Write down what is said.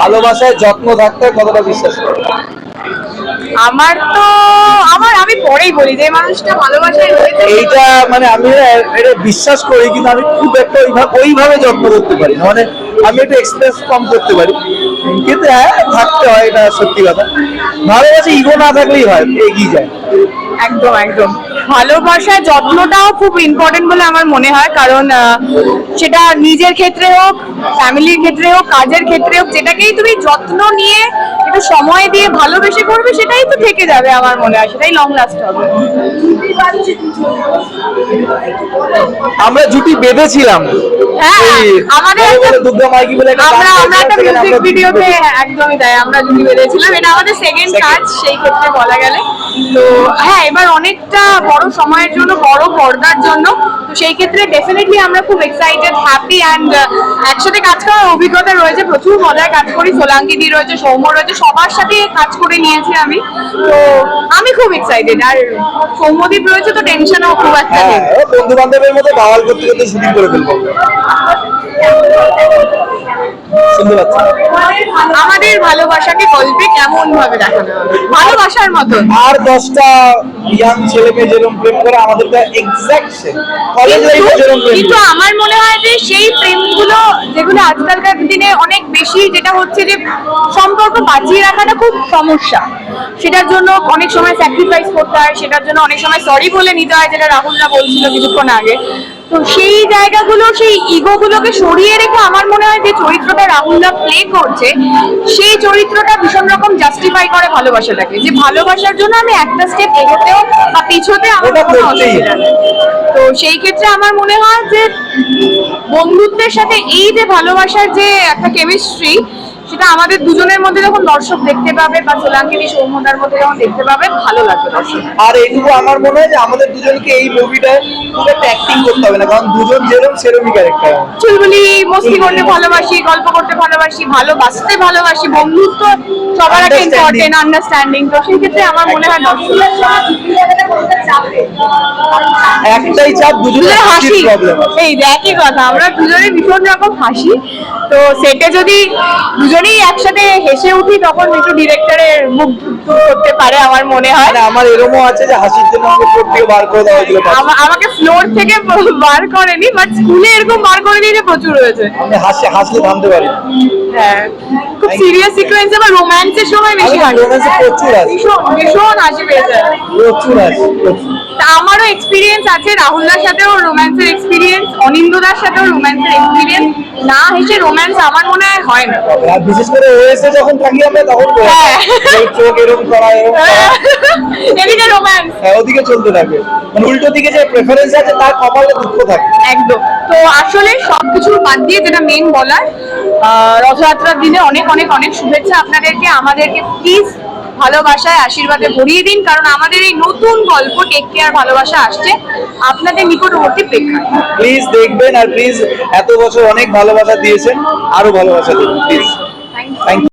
ভালোবাসায় যত্ন থাকতে কতটা বিশ্বাস করে আমার তো আমার আমি পরেই বলি যে মানুষটা ভালোবাসায় রয়েছে। এইটা মানে আমি এটা বিশ্বাস করি কিন্তু আমি খুব একটা ওইভাবে ওইভাবে যত্ন করতে পারি না। মানে আমি একটু এক্সপ্রেস কম করতে পারি। কিন্তু হ্যাঁ থাকতে হয় এটা সত্যি কথা। ভালোবাসা ইগো না থাকলেই হয় এগিয়ে যায়। একদম একদম। ভালোবাসার যত্নটাও খুব ইম্পর্টেন্ট বলে আমার মনে হয়, কারণ সেটা নিজের ক্ষেত্রে হোক, ফ্যামিলির ক্ষেত্রে হোক, কাজের ক্ষেত্রে হোক, যেটাকেই তুমি যত্ন নিয়ে একটু সময় দিয়ে ভালোবেসে করবে, সেটাই তো থেকে যাবে আমার মনে হয়, সেটাই লং লাস্ট হবে। আমরা জুটি বেঁধেছিলাম। হ্যাঁ একদমই তাই আমরা জুটি এটা আমাদের সেকেন্ড কাজ সেই ক্ষেত্রে বলা গেলে। তো হ্যাঁ এবার অনেকটা বড় সময়ের জন্য বড় পর্দার জন্য তো সেই ক্ষেত্রে ডেফিনেটলি আমরা খুব এক্সাইটেড হ্যাপি অ্যান্ড একসাথে কাজ করার অভিজ্ঞতা রয়েছে। প্রচুর মজায় কাজ করি। সোলাঙ্কি দি রয়েছে সৌম্য রয়েছে সবার সাথে কাজ করে নিয়েছি আমি। তো আমি খুব এক্সাইটেড আর সৌম্যদীপ রয়েছে তো টেনশনও খুব একটা হ্যাঁ বন্ধু বান্ধবের মতো বাওয়াল করতে করতে শুটিং করে ফেলব। শুনতে পাচ্ছি আমাদের ভালোবাসাকে গল্পে কেমন ভাবে দেখানো হবে? ভালোবাসার মতন। আর দশটা ইয়াং ছেলে মেয়ে যেরকম প্রেম করে আমাদের তো এক্সাক্ট সেম কলেজ লাইফে যেরকম প্রেম কিন্তু আমার মনে হয় যে সেই প্রেমগুলো যেগুলো আজকালকার দিনে অনেক বেশি যেটা হচ্ছে যে সম্পর্ক বাঁচিয়ে রাখাটা খুব সমস্যা। সেটার জন্য অনেক সময় স্যাক্রিফাইস করতে হয় সেটার জন্য অনেক সময় সরি বলে নিতে হয় যেটা রাহুলরা বলছিল কিছুক্ষণ আগে। তো সেই জায়গাগুলো সেই ইগোগুলোকে সরিয়ে রেখে আমার মনে হয় যে চরিত্রটা রাহুলরা প্লে করছে সেই চরিত্রটা ভীষণ রকম জাস্টিফাই করে ভালোবাসাটাকে। যে ভালোবাসার জন্য আমি একটা স্টেপ এগোতেও বা পিছোতে আমার কোনো অসুবিধা নেই। তো সেই ক্ষেত্রে আমার মনে হয় যে বন্ধুত্বের সাথে এই যে ভালোবাসার যে একটা কেমিস্ট্রি সেটা আমাদের দুজনের মধ্যে যখন দর্শক দেখতে পাবে বা সোলাঙ্কিনী সৌম্যতার মধ্যে যখন দেখতে পাবে ভালো লাগবে দর্শক। আর এইটুকু আমার মনে হয় যে আমাদের দুজনকে এই মুভিটায় খুব একটা অ্যাক্টিং করতে হবে না কারণ দুজন যেরকম সেরকমই ক্যারেক্টার চুলবুলি মস্তি করতে ভালোবাসি গল্প করতে ভালোবাসি ভালোবাসতে ভালোবাসি বন্ধুত্ব সবার Understanding. ইম্পর্টেন্ট আন্ডারস্ট্যান্ডিং তো সেই ক্ষেত্রে আমার মনে হয় দর্শক একটাই চাপ দুজনের দুজনে হাসি। এই একই কথা আমরা দুজনে ভীষণ রকম হাসি। তো সেটা যদি দুজনেই একসাথে হেসে উঠি তখন একটু ডিরেক্টরের মুখ করতে পারে আমার মনে হয়। আমার এরকমও আছে যে হাসির জন্য আমাকে ফ্লোর থেকে বার করে দেওয়া হয়েছিল। আমাকে ফ্লোর থেকে বার করেনি বাট স্কুলে এরকম বার করে দিয়েছে প্রচুর হয়েছে। আমি হাসি হাসলে থামতে পারি হ্যাঁ খুব সিরিয়াস সিকোয়েন্সে বা রোম্যান্সের সময় বেশি হাসি। romance প্রচুর হাসি। ভীষণ হাসি পেয়েছে। প্রচুর হাসি আমারও এক্সপিরিয়েন্স আছে রাহুলদার সাথেও রোম্যান্সের এক্সপিরিয়েন্স অনিন্দদার সাথেও রোম্যান্সের এক্সপিরিয়েন্স হেসে রোম্যান্স আমার মনে হয় হয় না। আর বিশেষ করে যখন থাকি আমরা তখন হ্যাঁ। চোখ এরকম করা এদিকে রোম্যান্স হ্যাঁ ওদিকে চলতে থাকে। মানে উল্টো দিকে যে প্রেফারেন্স আছে তার কপালে দুঃখ থাকে। একদম। তো আসলে সবকিছু বাদ দিয়ে যেটা মেন বলার রথযাত্রার দিনে অনেক অনেক অনেক শুভেচ্ছা আপনাদেরকে আমাদেরকে। প্লিজ ভালোবাসায় আশীর্বাদে ভরিয়ে দিন কারণ আমাদের এই নতুন গল্প টেক কেয়ার ভালোবাসা আসছে আপনাদের নিকটবর্তী প্রেক্ষা প্লিজ দেখবেন আর প্লিজ এত বছর অনেক ভালোবাসা দিয়েছেন আরও ভালোবাসা দিন প্লিজ থ্যাংক ইউ